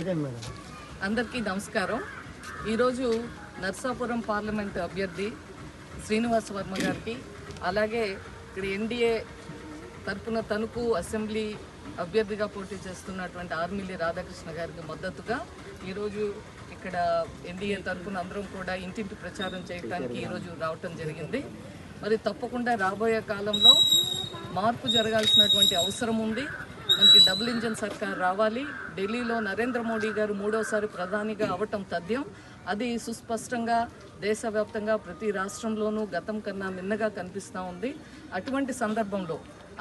అందరికీ నమస్కారం. ఈరోజు నర్సాపురం పార్లమెంట్ అభ్యర్థి శ్రీనివాస్ వర్మ గారికి అలాగే ఇక్కడ ఎన్డీఏ తరపున తణుకు అసెంబ్లీ అభ్యర్థిగా పోటీ చేస్తున్నటువంటి ఆర్మిల్లి రాధాకృష్ణ గారికి మద్దతుగా ఈరోజు ఇక్కడ ఎన్డీఏ తరపున అందరం కూడా ఇంటింటి ప్రచారం చేయడానికి ఈరోజు రావటం జరిగింది. మరి తప్పకుండా రాబోయే కాలంలో మార్పు జరగాల్సినటువంటి అవసరం ఉంది. మనకి డబుల్ ఇంజన్ సర్కార్ రావాలి. ఢిల్లీలో నరేంద్ర మోడీ గారు మూడోసారి ప్రధానిగా అవటం తథ్యం. అది సుస్పష్టంగా దేశవ్యాప్తంగా ప్రతి రాష్ట్రంలోనూ గతం కన్నా మిన్నగా కనిపిస్తూ ఉంది. అటువంటి సందర్భంలో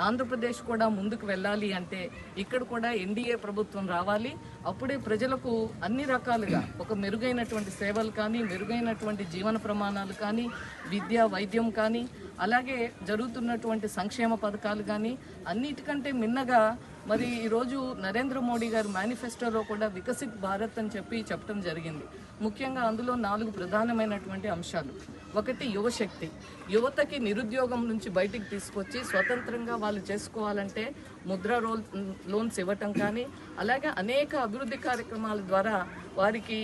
ఆంధ్రప్రదేశ్ కూడా ముందుకు వెళ్ళాలి అంటే ఇక్కడ కూడా ఎన్డీఏ ప్రభుత్వం రావాలి. అప్పుడే ప్రజలకు అన్ని రకాలుగా ఒక మెరుగైనటువంటి సేవలు కానీ మెరుగైనటువంటి జీవన ప్రమాణాలు కానీ విద్య వైద్యం కానీ అలాగే జరుగుతున్నటువంటి సంక్షేమ పథకాలు కానీ అన్నిటికంటే మిన్నగా మరి ఈరోజు నరేంద్ర మోడీ గారు మేనిఫెస్టోలో కూడా వికసిత్ భారత్ అని చెప్పి చెప్పడం జరిగింది. ముఖ్యంగా అందులో నాలుగు ప్రధానమైనటువంటి అంశాలు. ఒకటి యువశక్తి యువతకి నిరుద్యోగం నుంచి బయటికి తీసుకొచ్చి స్వతంత్రంగా వాళ్ళు చేసుకోవాలంటే ముద్ర రోల్ లోన్స్ ఇవ్వటం కానీ అలాగే అనేక అభివృద్ధి కార్యక్రమాల ద్వారా వారికి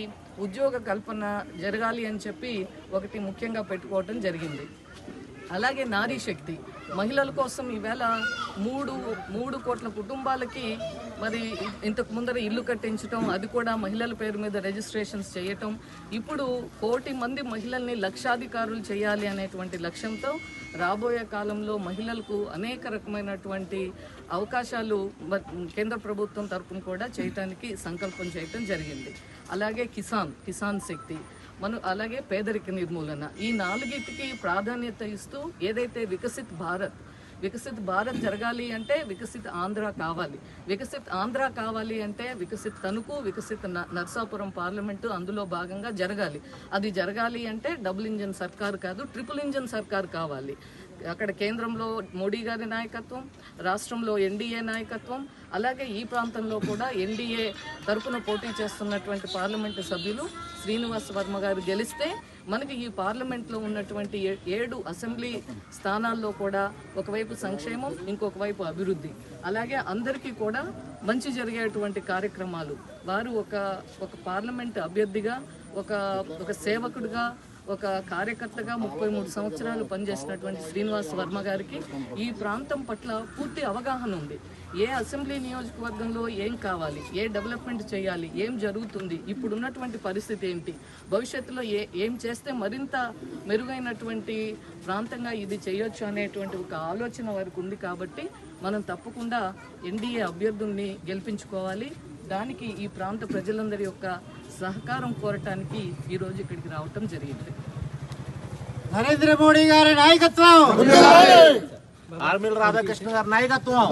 ఉద్యోగ కల్పన జరగాలి అని చెప్పి ఒకటి ముఖ్యంగా పెట్టుకోవటం జరిగింది. అలాగే నారీ శక్తి. మహిళల కోసం ఈవేళ మూడు మూడు కోట్ల కుటుంబాలకి మరి ఇంతకు ముందర ఇల్లు కట్టించటం అది కూడా మహిళల పేరు మీద రిజిస్ట్రేషన్స్ చేయటం. ఇప్పుడు కోటి మంది మహిళల్ని లక్షాధికారులు చేయాలి అనేటువంటి లక్ష్యంతో రాబోయే కాలంలో మహిళలకు అనేక రకమైనటువంటి అవకాశాలు కేంద్ర ప్రభుత్వం తరఫున కూడా చేయటానికి సంకల్పం చేయటం జరిగింది. అలాగే కిసాన్ కిసాన్ శక్తి. మనం అలాగే పేదరిక నిర్మూలన. ఈ నాలుగిటికి ప్రాధాన్యత ఇస్తూ ఏదైతే వికసిత్ భారత్ వికసిత్ భారత్ జరగాలి అంటే వికసిత్ ఆంధ్ర కావాలి. వికసిత్ ఆంధ్ర కావాలి అంటే వికసిత్ తణుకు వికసిత్ న- నర్సాపురం పార్లమెంటు అందులో భాగంగా జరగాలి. అది జరగాలి అంటే డబుల్ ఇంజన్ సర్కార్ కాదు ట్రిపుల్ ఇంజన్ సర్కార్ కావాలి. అక్కడ కేంద్రంలో మోడీ గారి నాయకత్వం రాష్ట్రంలో ఎన్డీఏ నాయకత్వం అలాగే ఈ ప్రాంతంలో కూడా ఎన్డీఏ తరఫున పోటీ చేస్తున్నటువంటి పార్లమెంటు సభ్యులు శ్రీనివాస్ వర్మ గారు గెలిస్తే మనకి ఈ పార్లమెంట్లో ఉన్నటువంటి ఏడు అసెంబ్లీ స్థానాల్లో కూడా ఒకవైపు సంక్షేమం ఇంకొక వైపు అభివృద్ధి. అలాగే అందరికీ కూడా మంచి జరిగేటువంటి కార్యక్రమాలు. వారు ఒక ఒక పార్లమెంట్ అభ్యర్థిగా ఒక ఒక సేవకుడిగా ఒక కార్యకర్తగా ముప్పై మూడు సంవత్సరాలు పనిచేసినటువంటి శ్రీనివాస్ వర్మ గారికి ఈ ప్రాంతం పట్ల పూర్తి అవగాహన ఉంది. ఏ అసెంబ్లీ నియోజకవర్గంలో ఏం కావాలి ఏ డెవలప్మెంట్ చేయాలి ఏం జరుగుతుంది ఇప్పుడున్నటువంటి పరిస్థితి ఏంటి భవిష్యత్తులో ఏ ఏం చేస్తే మరింత మెరుగైనటువంటి ప్రాంతంగా ఇది చేయొచ్చు అనేటువంటి ఒక ఆలోచన వారికి ఉంది కాబట్టి మనం తప్పకుండా ఎన్డీఏ అభ్యర్థుల్ని గెలిపించుకోవాలి. దానికి ఈ ప్రాంత ప్రజలందరి యొక్క సహకారం కోరటానికి ఈరోజు ఇక్కడికి రావటం జరిగింది. నరేంద్ర మోడీ గారి నాయకత్వం! ఆర్మిల్ రాధాకృష్ణ గారి నాయకత్వం!